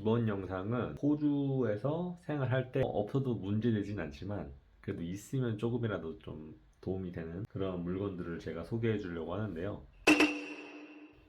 이번 영상은 호주에서 생활할 때 없어도 문제되진 않지만 그래도 있으면 조금이라도 좀 도움이 되는 그런 물건들을 제가 소개해 주려고 하는데요.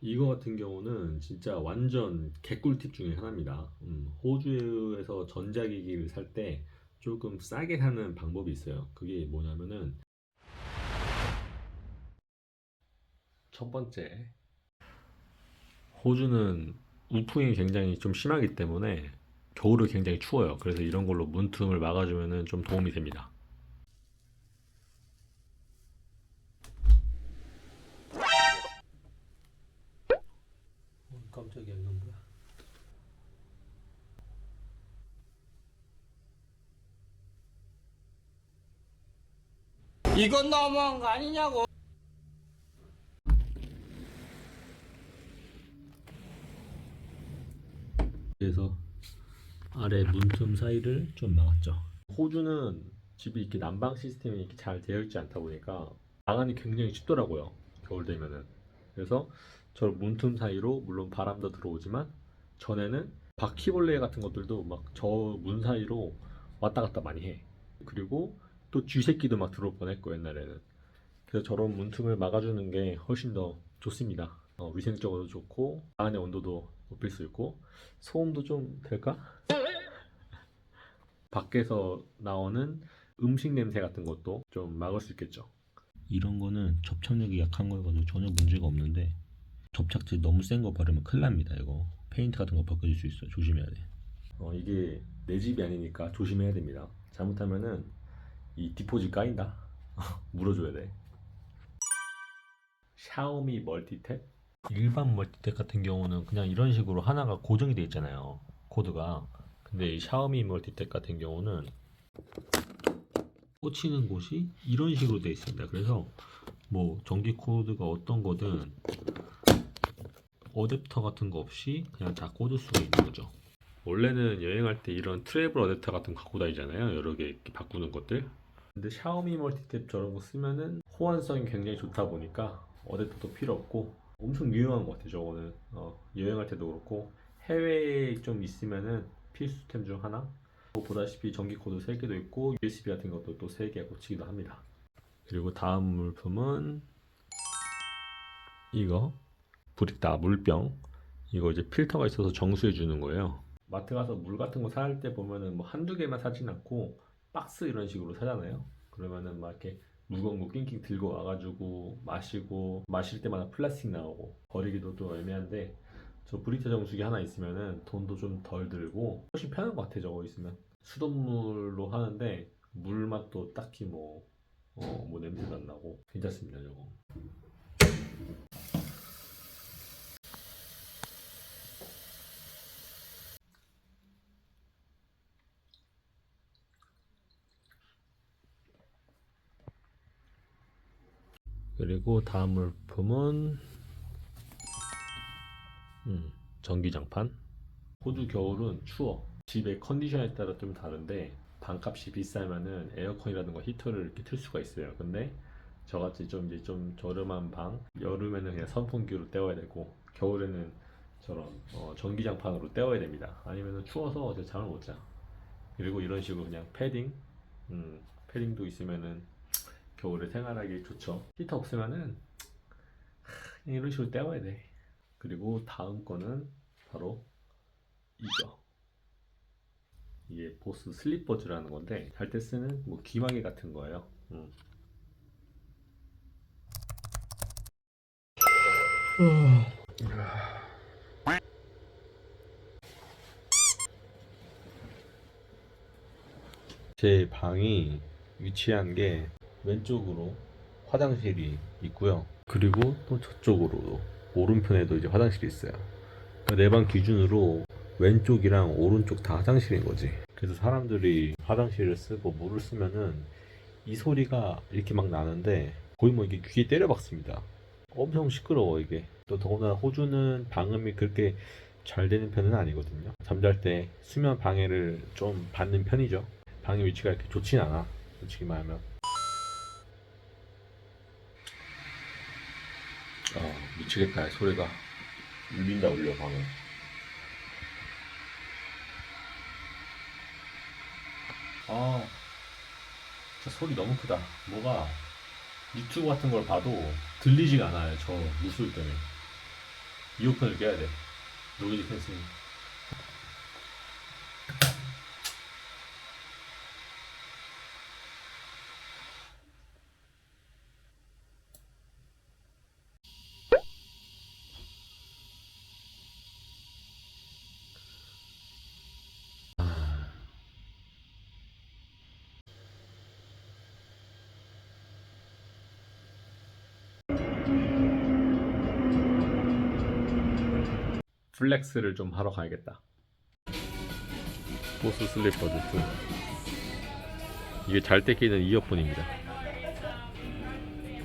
이거 같은 경우는 진짜 완전 개꿀팁 중에 하나입니다. 음, 호주에서 전자기기를 살 때 조금 싸게 사는 방법이 있어요. 그게 뭐냐면은 첫 번째 호주는 우풍이 굉장히 좀 심하기 때문에 겨울을 굉장히 추워요. 그래서 이런 걸로 문틈을 막아주면 좀 도움이 됩니다. 어, 깜짝이야 이건 뭐야? 이건 너무한 거 아니냐고. 그래서 아래 문틈 사이를 좀 막았죠. 호주는 집이 이렇게 난방 시스템이 이렇게 잘 되어 있지 않다 보니까 방안이 굉장히 춥더라고요. 겨울 되면은. 그래서 저 문틈 사이로 물론 바람도 들어오지만 전에는 바퀴벌레 같은 것들도 막 저 문 사이로 왔다 갔다 많이 해. 그리고 또 쥐새끼도 막 들어올 뻔했고 옛날에는. 그래서 저런 문틈을 막아주는 게 훨씬 더 좋습니다. 어, 위생적으로도 좋고 방 안의 온도도 높일 수 있고 소음도 좀 될까? 밖에서 나오는 음식 냄새 같은 것도 좀 막을 수 있겠죠. 이런 거는 접착력이 약한 거여가지고 전혀 문제가 없는데 접착제 너무 센 거 바르면 큰일 납니다. 이거 페인트 같은 거 벗겨질 수 있어요. 조심해야 돼. 어, 이게 내 집이 아니니까 조심해야 됩니다. 잘못하면은 이 디포지 까인다. 물어줘야 돼. 샤오미 멀티탭 일반 멀티탭 같은 경우는 그냥 이런 식으로 하나가 고정이 돼 있잖아요 코드가. 근데 이 샤오미 멀티탭 같은 경우는 꽂히는 곳이 이런 식으로 돼 있습니다. 그래서 뭐 전기 코드가 어떤 거든 어댑터 같은 거 없이 그냥 다 꽂을 수가 있는 거죠. 원래는 여행할 때 이런 트래블 어댑터 같은 거 갖고 다니잖아요 여러 개 바꾸는 것들. 근데 샤오미 멀티탭 저런 거 쓰면은 호환성이 굉장히 좋다 보니까 어댑터도 필요 없고 엄청 유용한 것 같아요 저거는. 어, 여행할 때도 그렇고. 해외에 좀 있으면은 필수템 중 하나? 뭐 보다시피 전기 코드 3개도 있고 USB 같은 것도 또 3개 꽂히기도 합니다. 그리고 다음 물품은 이거. 브리따 물병. 이거 이제 필터가 있어서 정수해 주는 거예요. 마트 가서 물 같은 거 살 때 보면은 뭐 한두 개만 사진 않고 박스 이런 식으로 사잖아요. 그러면은 막 이렇게 무거운 거 낑낑 들고 와가지고 마시고 마실 때마다 플라스틱 나오고 버리기도 좀 애매한데 저 브리타 정수기 하나 있으면은 돈도 좀 덜 들고 훨씬 편한 것 같아 저거 있으면. 수돗물로 하는데 물 맛도 딱히 뭐, 어, 뭐 냄새도 안 나고. 괜찮습니다 저거 그리고 다음 물품은 음, 전기장판. 호주 겨울은 추워. 집의 컨디션에 따라 좀 다른데 방값이 비싸면은 에어컨이라든가 히터를 이렇게 틀 수가 있어요. 근데 저같이 좀 이제 좀 저렴한 방 여름에는 그냥 선풍기로 때워야 되고 겨울에는 저런 어, 전기장판으로 때워야 됩니다. 아니면은 추워서 잠을 못 자. 그리고 이런 식으로 그냥 패딩, 음, 패딩도 있으면은 겨울에 생활하기 좋죠. 히터 없으면은 하, 이런 식으로 때워야 돼. 그리고 다음 거는 바로 이거. 이게 보스 슬리퍼즈라는 건데 잘 때 쓰는 뭐 귀마개 같은 거예요. 음. 제 방이 위치한 게 왼쪽으로 화장실이 있고요. 그리고 또 저쪽으로 오른편에도 이제 화장실이 있어요. 내방 기준으로 왼쪽이랑 오른쪽 다 화장실인 거지. 그래서 사람들이 화장실을 쓰고 물을 쓰면은 이 소리가 이렇게 막 나는데 거의 뭐 이게 귀에 때려 박습니다. 엄청 시끄러워 이게. 또 더군다나 호주는 방음이 그렇게 잘 되는 편은 아니거든요. 잠잘 때 수면 방해를 좀 받는 편이죠. 방의 위치가 이렇게 좋진 않아. 솔직히 말하면. 미치겠다 소리가. 울린다 울려 방금 아 진짜 소리 너무 크다. 뭐가 유튜브 같은 걸 봐도 들리지가 않아요 저 무술 때문에. 이어폰을 껴야 돼. 노이즈 캔슬링. 플렉스를 좀 하러 가야겠다. 보스 슬리퍼즈 2. 이게 잘 때 끼는 이어폰입니다.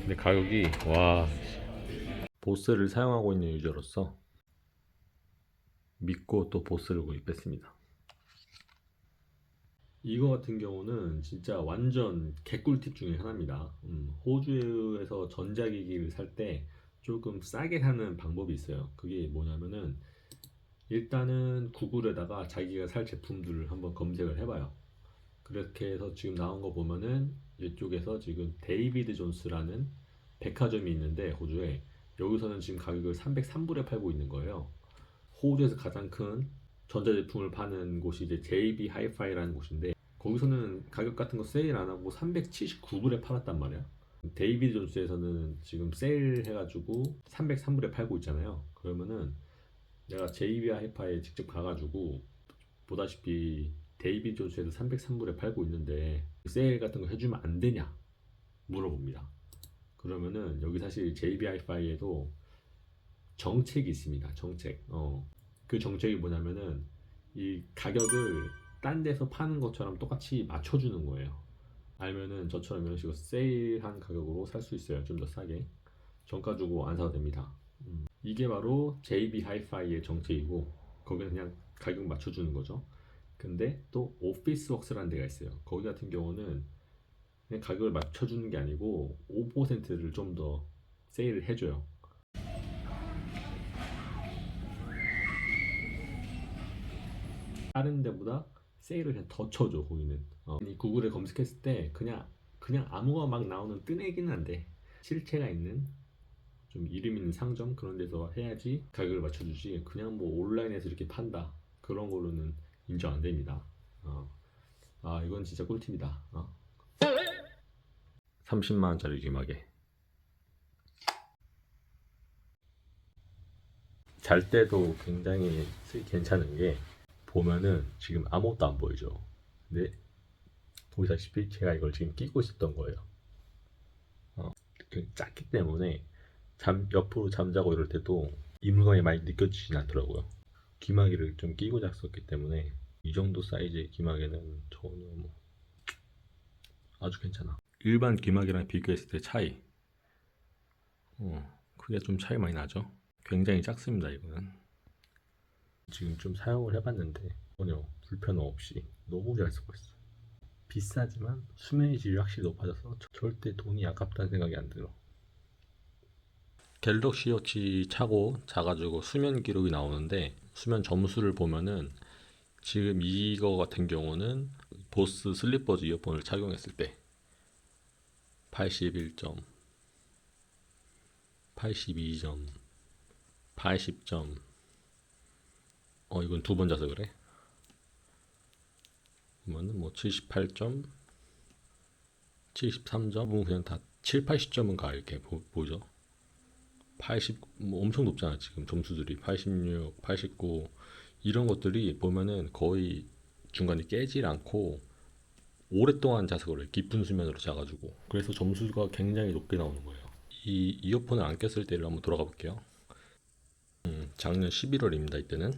근데 가격이 와 보스를 사용하고 있는 유저로서 믿고 또 보스를 구입했습니다. 이거 같은 경우는 진짜 완전 개꿀팁 중에 하나입니다. 음, 호주에서 전자기기를 살 때 조금 싸게 사는 방법이 있어요. 그게 뭐냐면은 일단은 구글에다가 자기가 살 제품들을 한번 검색을 해봐요. 그렇게 해서 지금 나온 거 보면은 이쪽에서 지금 데이비드 존스라는 백화점이 있는데 호주에 여기서는 지금 가격을 303불에 팔고 있는 거예요. 호주에서 가장 큰 전자제품을 파는 곳이 이제 JB 하이파이라는 곳인데 거기서는 가격 같은 거 세일 안 하고 379불에 팔았단 말이야. 데이비드 존스에서는 지금 세일 해가지고 303불에 팔고 있잖아요. 그러면은 내가 JB 하이파이에 직접 가가지고 보다시피 데이비드 존스에서 303불에 팔고 있는데 세일 같은 거 해주면 안 되냐 물어봅니다. 그러면은 여기 사실 JB 하이파이에도 정책이 있습니다. 정책. 어. 그 정책이 뭐냐면은 이 가격을 딴 데서 파는 것처럼 똑같이 맞춰주는 거예요. 알면은 저처럼 이런 식으로 세일한 가격으로 살 수 있어요. 좀 더 싸게. 정가 주고 안 사도 됩니다. 음. 이게 바로 JB 하이파이의 정책이고 거기는 그냥 가격 맞춰주는 거죠. 근데 또 오피스웍스라는 데가 있어요. 거기 같은 경우는 그냥 가격을 맞춰주는 게 아니고 5%를 좀 더 세일을 해줘요. 다른 데보다 세일을 그냥 더 쳐줘 거기는. 어. 이 구글에 검색했을 때 그냥 그냥 아무거나 막 나오는 뜨내기는 안 돼. 실체가 있는 좀 이름 있는 상점 그런 데서 해야지 가격을 맞춰주지 그냥 뭐 온라인에서 이렇게 판다 그런 걸로는 인정 안 됩니다. 어. 아 이건 진짜 꿀팁이다. 어. 30만 원짜리 귀마개. 잘 때도 굉장히 괜찮은 게 보면은 지금 아무것도 안 보이죠. 근데 보시다시피 제가 이걸 지금 끼고 있었던 거예요. 어, 그 작기 때문에 잠 옆으로 잠자고 이럴 때도 이물감이 많이 느껴지진 않더라고요. 귀마개를 좀 끼고 잤었기 때문에 이 정도 사이즈의 귀마개는 전혀 뭐 아주 괜찮아. 일반 귀마개랑 비교했을 때 차이. 어, 크게 좀 차이 많이 나죠. 굉장히 작습니다 이거는. 지금 좀 사용을 해봤는데 전혀 불편 없이 너무 잘 쓰고 있어. 비싸지만 수면의 질이 확실히 높아져서 저- 절대 돈이 아깝다는 생각이 안 들어. 갤럭시 워치 차고 자가지고 수면 기록이 나오는데 수면 점수를 보면은 지금 이거 같은 경우는 보스 슬리퍼즈 이어폰을 착용했을 때 81점, 82점, 80점. 어 이건 두 번 자서 그래. 그러면은 뭐 78점, 73점, 뭐 그냥 다 7, 80점은 가 이렇게 보, 보죠. 80, 뭐 엄청 높잖아 지금 점수들이 86, 89 이런 것들이 보면은 거의 중간에 깨질 않고 오랫동안 그래 깊은 수면으로 자가지고 그래서 점수가 굉장히 높게 나오는 거예요. 이 이어폰을 안 꼈을 때를 한번 돌아가 볼게요. 음, 작년 11월입니다. 이때는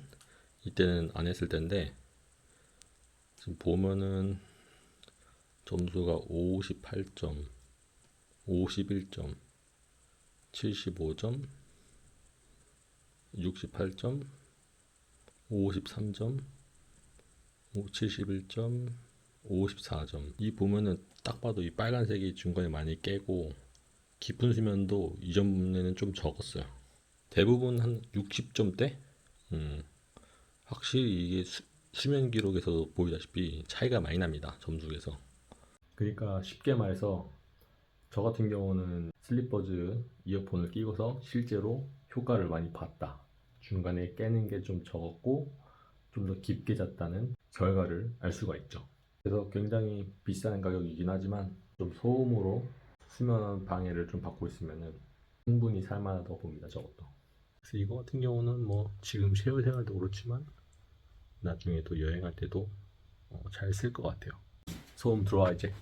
이때는 안 했을 때인데 지금 보면은 점수가 58점, 51점, 75점, 68점, 53점, 71점, 54점. 이 보면은 딱 봐도 이 빨간색이 중간에 많이 깨고 깊은 수면도 이전에는 좀 적었어요. 대부분 한 60점대? 음, 확실히 이게 수- 수면 기록에서도 보이다시피 차이가 많이 납니다. 점수에서. 그러니까 쉽게 말해서 저 같은 경우는 슬립버즈 이어폰을 끼고서 실제로 효과를 많이 봤다. 중간에 깨는 게 좀 적었고 좀 더 깊게 잤다는 결과를 알 수가 있죠. 그래서 굉장히 비싼 가격이긴 하지만 좀 소음으로 수면 방해를 좀 받고 있으면은 충분히 살만하다고 봅니다. 저것도. 그래서 이거 같은 경우는 뭐 지금 쉐어 생활도 그렇지만 나중에 또 여행할 때도 어, 잘쓸 것 같아요. 소음 들어와 이제.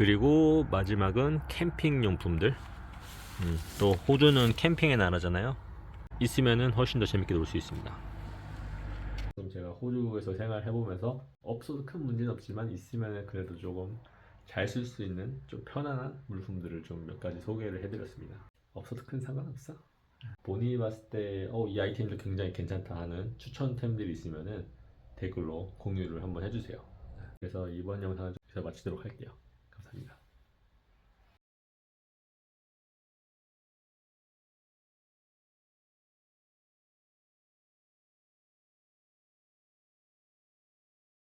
그리고 마지막은 캠핑 용품들. 음, 또 호주는 캠핑의 나라잖아요. 있으면은 훨씬 더 재밌게 놀 수 있습니다. 그럼 제가 호주에서 생활해보면서 없어도 큰 문제는 없지만 있으면 그래도 조금 잘 쓸 수 있는 좀 편안한 물품들을 좀 몇 가지 소개를 해드렸습니다. 없어도 큰 상관없어. 본인이 봤을 때, 어, 이 아이템도 굉장히 괜찮다 하는 추천템들이 있으면은 댓글로 공유를 한번 해주세요. 그래서 이번 영상은 여기서 마치도록 할게요. 감사합니다.